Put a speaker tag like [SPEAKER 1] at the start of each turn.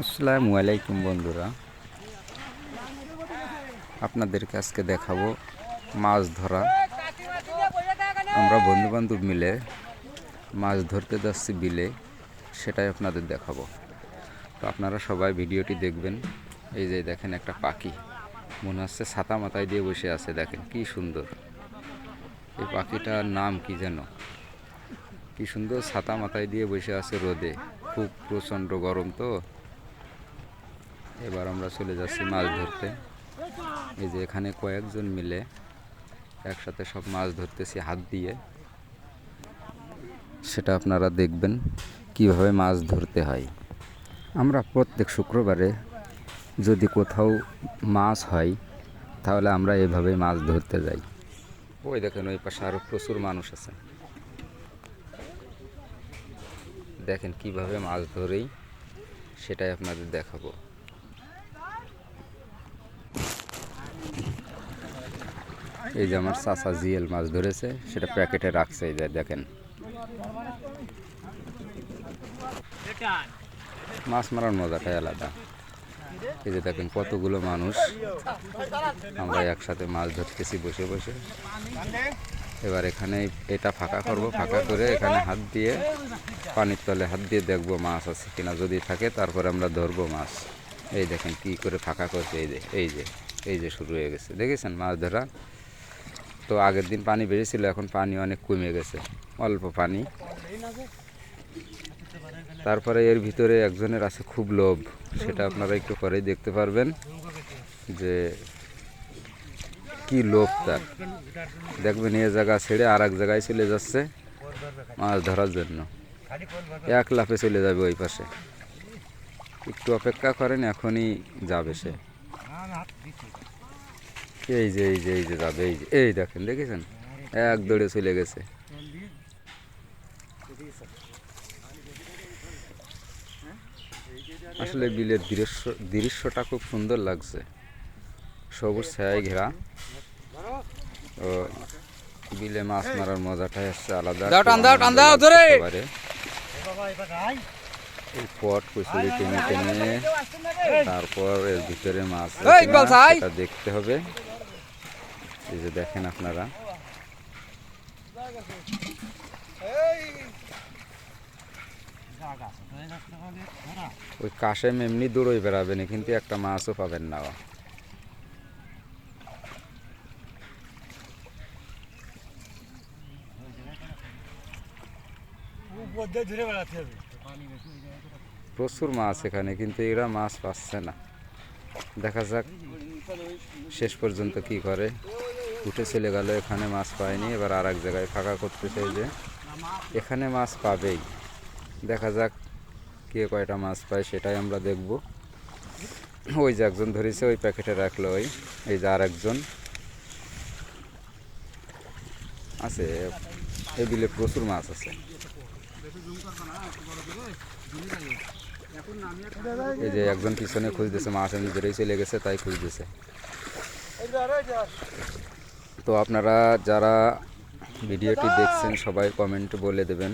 [SPEAKER 1] আসসালামু আলাইকুম বন্ধুরা। আপনাদেরকে আজকে দেখাবো মাছ ধরা। আমরা বন্ধু বান্ধব মিলে মাছ ধরতে যাচ্ছি বিলে, সেটাই আপনাদের দেখাবো। তো আপনারা সবাই ভিডিওটি দেখবেন। এই যে দেখেন একটা পাখি, মনে হচ্ছে ছাতা মাথায় দিয়ে বসে আছে, দেখেন কি সুন্দর। এই পাখিটার নাম কি যেন? কি সুন্দর, ছাতা মাথায় দিয়ে বসে আছে রোদে। খুব প্রচণ্ড গরম তো। এবার আমরা চলে যাচ্ছি মাছ ধরতে। এই যে এখানে কয়েকজন মিলে একসাথে সব মাছ ধরতেছি হাত দিয়ে। সেটা আপনারা দেখবেন কীভাবে মাছ ধরতে হয়। আমরা প্রত্যেক শুক্রবারে যদি কোথাও মাছ হয়, তাহলে আমরা এভাবে মাছ ধরতে যাই। ওই দেখেন ওই পাশে আরও প্রচুর মানুষ আছে। দেখেন কীভাবে মাছ ধরেই সেটাই আপনাদের দেখাবো। এই যে আমার চাচা জিএল মাছ ধরেছে, সেটা প্যাকেটে রাখছে, এই যে দেখেন। মাছ মারার মজাটাই আলাদা। এই যে দেখেন কতগুলো মানুষ। আমরা একসাথে মাছ ধরতেছি, বসে বসে। এবার এখানে এটা ফাঁকা করব, ফাঁকা করে এখানে হাত দিয়ে, পানির তলে হাত দিয়ে দেখব মাছ আছে কিনা, যদি থাকে তারপরে আমরা ধরবো মাছ। এই দেখেন কি করে ফাঁকা করছে, এই যে এই যে এই যে শুরু হয়ে গেছে। দেখেছেন মাছ ধরা? তো আগের দিন পানি বেড়েছিল, এখন পানি অনেক কমে গেছে, অল্প পানি। তারপরে এর ভিতরে একজনের আছে খুব লোভ, সেটা আপনারা একটু পরেই দেখতে পারবেন যে কি লোভ তার? দেখবেন এ জায়গা ছেড়ে আর এক জায়গায় চলে যাচ্ছে মাছ ধরার জন্য। এক লাফে চলে যাবে ওই পাশে। একটু অপেক্ষা করেন, এখনই যাবে সে। এই যে এই যে এই যে যাবে, এই যে, এই দেখেন, দেখেছেন? এক দৌড়ে চলে গেছে। আসলে বিলের দৃশ্য, দৃশ্যটা খুব সুন্দর লাগছে। সবুজ ছায় ঘেরা। বিলে মাছ মারার মজাটাই হচ্ছে আলাদা পট কুচুরি টেনে টেনে। তারপর এর ভিতরে মাছ দেখতে হবে। এই যে দেখেন আপনারা। ওই কাশেম এমনি দৌড়ই বেড়াবেন কিন্তু একটা মাছও পাবেন না। প্রচুর মাছ এখানে, কিন্তু এরা মাছ পাচ্ছে না। দেখা যাক শেষ পর্যন্ত কি করে। উঠে চলে গেল, এখানে মাছ পায়নি। এবার আর এক জায়গায় ফাঁকা করতে চাই যে। এখানে মাছ পাবেই। দেখা যাক কে কয়টা মাছ পায়, সেটাই আমরা দেখব। ওই যে একজন ধরেছে, ওই প্যাকেটে রাখল ওই। এই যে আর একজন আছে এই বিলে প্রচুর মাছ আছে। এই যে একজন পিছনে খুঁজতেছে মাছ আমি চলে গেছে, তাই খুঁজতেছে তো আপনারা যারা ভিডিওটি দেখছেন, সবাই কমেন্ট বলে দেবেন।